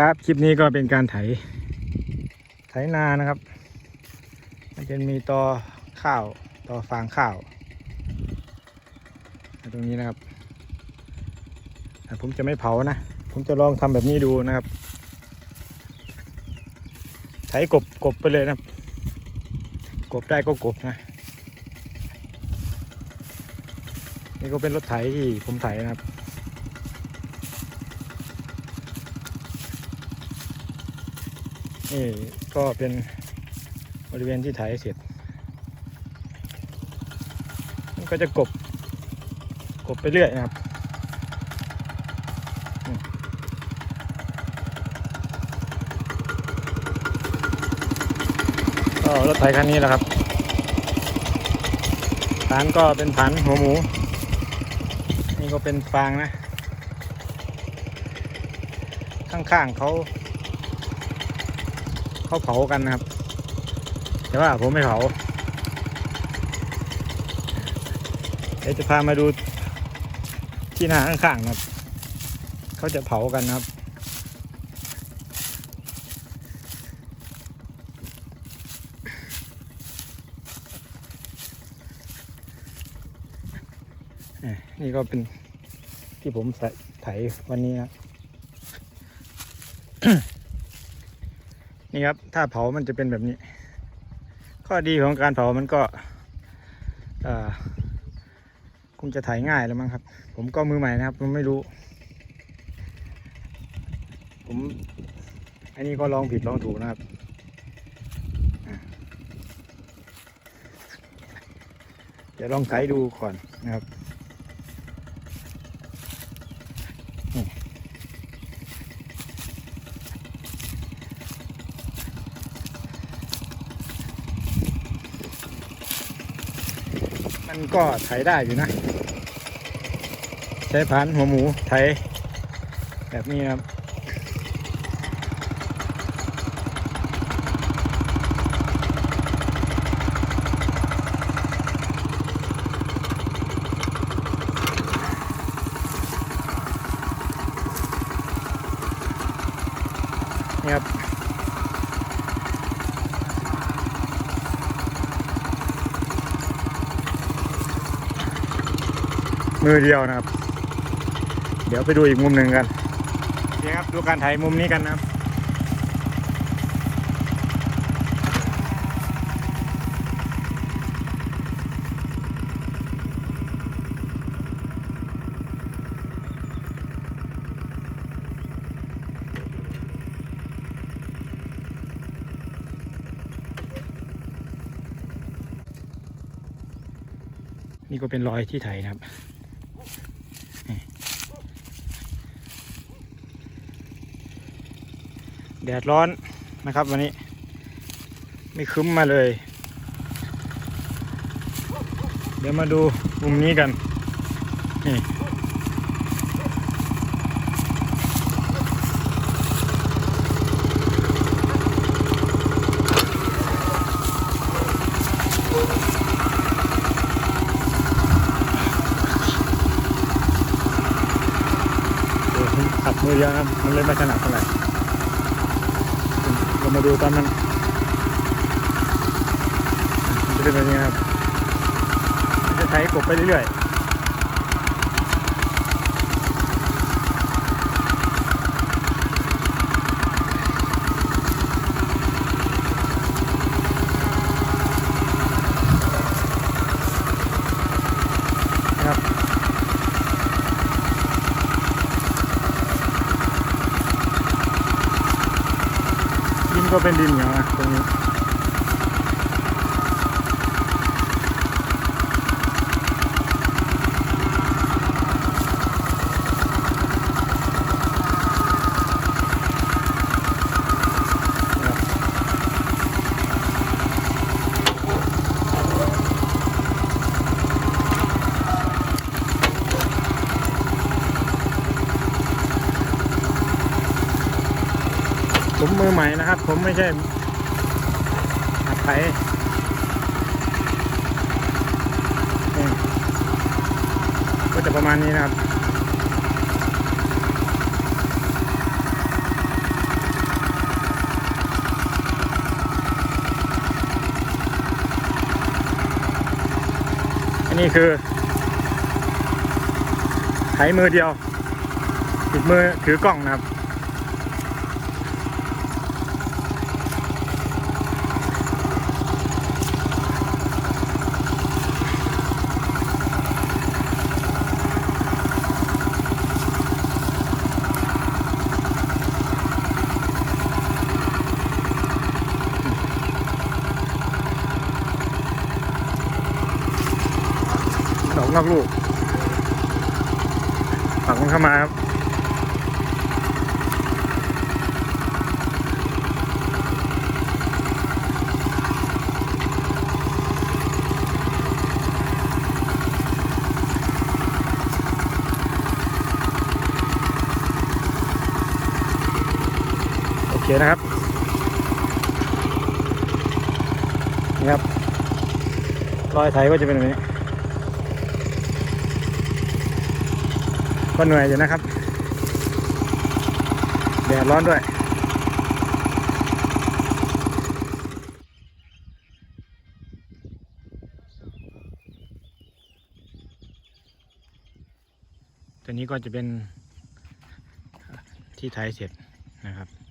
ครับ คลิปนี้ก็เป็นการไถ ไถนานะครับ มันจะมีตอข้าวตอฟางข้าว ตรงนี้นะครับ ผมจะไม่เผานะ ผมจะลองทำแบบนี้ดูนะครับ ไถกบกบไปเลยนะครับ กบได้ก็กบนะ นี่ก็เป็นรถไถที่ผมไถนะครับ นี่ก็เป็นบริเวณที่ไถเสร็จ มันก็จะกบ กบไปเรื่อยนะครับก็รถไถคันนี้แหละครับฐานก็เป็นฐานหัวหมู นี่ก็เป็นฟางนะ ข้างๆเขา เขาเผากันนะครับ แต่ว่าผมไม่เผาเดี๋ยวจะพามาดูที่นาข้างๆนะครับ เขาจะเผากันนะครับ นี่ก็เป็นที่ผมใส่ไถวันนี้นะ นี่ครับ ถ้าเผามันจะเป็นแบบนี้ ข้อดีของการเผามันก็คงจะถ่ายง่ายแล้วมั้งครับ ผมก็มือใหม่นะครับผมไม่รู้ ผมอันนี้ก็ลองผิดลองถูกนะครับอะเดี๋ยวลองไถดูก่อนนะครับ มันก็ไถได้อยู่นะ ใช้พันหัวหมูไถแบบนี้ครับนี่ครับ มือเดียวนะครับ เดี๋ยวไปดูอีกมุมหนึ่งกันโอเคครับดูการถ่ายมุมนี้กันนะครับนี่ก็เป็นรอยที่ไถนะครับ แดดร้อนนะครับวันนี้ ไม่คึ้มมาเลย เดี๋ยวมาดูมุมนี้กัน นี่ขับมือเดียวนะครับมันเลยไม่ถนัดเท่าไหร่ ดูตอนมันมันจะเป็นแบบนี้ครับ จะใช้กบไปเรื่อยๆนะครับดิน ก็เป็นดินเหนียวนะตรงนี้ ผมมือใหม่นะครับ ผมไม่ใช่หัดไถก็จะประมาณนี้นะครับนี่คือไถมือเดียว ติดมือถือกล้องนะครับ นอกลูกปักมันเข้ามาครับโอเคนะครับนี่ครับ รอยไถก็จะเป็นแบบนี้ ก็เหนื่อยอยู่นะครับแดดร้อนด้วยตัวนี้ก็จะเป็นที่ไทยเสร็จนะครับ